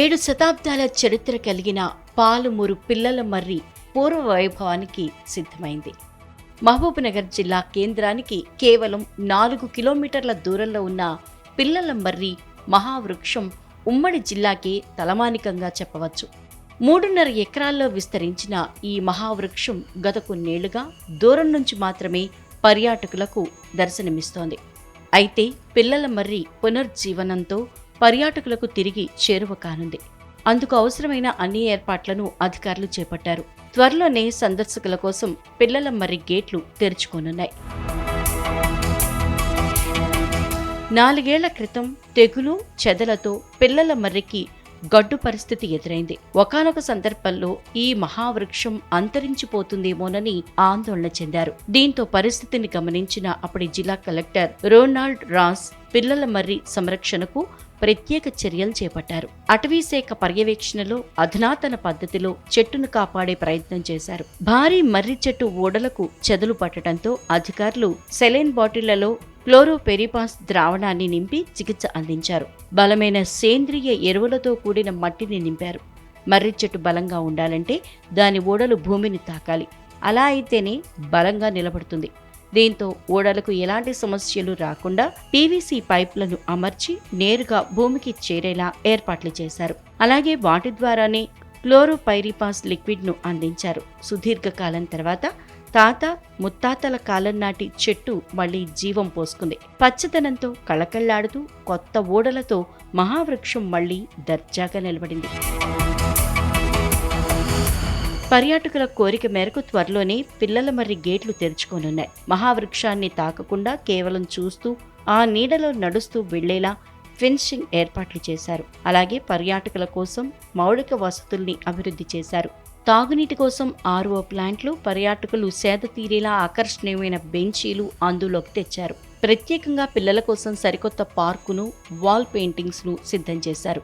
ఏడు శతాబ్దాల చరిత్ర కలిగిన పాలుమూరు పిల్లల మర్రి పూర్వ వైభవానికి సిద్ధమైంది. మహబూబ్నగర్ జిల్లా కేంద్రానికి కేవలం నాలుగు కిలోమీటర్ల దూరంలో ఉన్న పిల్లల మర్రి మహావృక్షం ఉమ్మడి జిల్లాకే తలమానికంగా చెప్పవచ్చు. మూడున్నర ఎకరాల్లో విస్తరించిన ఈ మహావృక్షం గత కొన్నేళ్ళుగా దూరం నుంచి మాత్రమే పర్యాటకులకు దర్శనమిస్తోంది. అయితే పిల్లల మర్రి పునర్జీవనంతో పర్యాటకులకు తిరిగి చేరువ కానుంది. అందుకు అవసరమైన అన్ని ఏర్పాట్లను అధికారులు చేపట్టారు. త్వరలోనే సందర్శకుల కోసం పిల్లల మర్రి గేట్లు తెరుచుకోనున్నాయి. నాలుగేళ్ళ క్రితం తెగులు చెదలతో పిల్లల మర్రికి గడ్డు పరిస్థితి ఎదురైంది. ఒకనొక సందర్భంలో ఈ మహావృక్షం అంతరించిపోతుందేమోనని ఆందోళన చెందారు. దీంతో పరిస్థితిని గమనించిన అప్పటి జిల్లా కలెక్టర్ రోనాల్డ్ రాస్ పిల్లల మర్రి సంరక్షణకు ప్రత్యేక చర్యలు చేపట్టారు. అటవీశాఖ పర్యవేక్షణలో అధునాతన పద్ధతిలో చెట్టును కాపాడే ప్రయత్నం చేశారు. భారీ మర్రి చెట్టు ఓడలకు చెదలు పట్టడంతో అధికారులు సెలైన్ బాటిళ్ళలో క్లోరోపెరిపాస్ ద్రావణాన్ని నింపి చికిత్స అందించారు. బలమైన సేంద్రియ ఎరువులతో కూడిన మట్టిని నింపారు. మర్రి చెట్టు బలంగా ఉండాలంటే దాని ఓడలు భూమిని తాకాలి. అలా అయితేనే బలంగా నిలబడుతుంది. దీంతో ఓడలకు ఎలాంటి సమస్యలు రాకుండా పీవీసీ పైప్లను అమర్చి నేరుగా భూమికి చేరేలా ఏర్పాట్లు చేశారు. అలాగే వాటి ద్వారానే క్లోరోపైరిపాస్ లిక్విడ్ను అందించారు. సుదీర్ఘకాలం తర్వాత తాత ముత్తాతల కాలం నాటి చెట్టు మళ్ళీ జీవం పోసుకుంది. పచ్చదనంతో కళకళ్ళాడుతూ కొత్త ఓడలతో మహావృక్షం మళ్ళీ దర్జాగా నిలబడింది. పర్యాటకుల కోరిక మేరకు త్వరలోనే పిల్లల మర్రి గేట్లు తెరుచుకోనున్నాయి. మహావృక్షాన్ని తాకకుండా కేవలం చూస్తూ ఆ నీడలో నడుస్తూ వెళ్ళేలా ఫెన్సింగ్ ఏర్పాట్లు చేశారు. అలాగే పర్యాటకుల కోసం మౌలిక వసతుల్ని అభివృద్ధి చేశారు. తాగునీటి కోసం ఆర్ఓ ప్లాంట్లు పర్యాటకులు సేద తీరేలా ఆకర్షణీయమైన బెంచీలు అందులోకి తెచ్చారు. ప్రత్యేకంగా పిల్లల కోసం సరికొత్త పార్కును వాల్ పెయింటింగ్స్ను సిద్ధం చేశారు.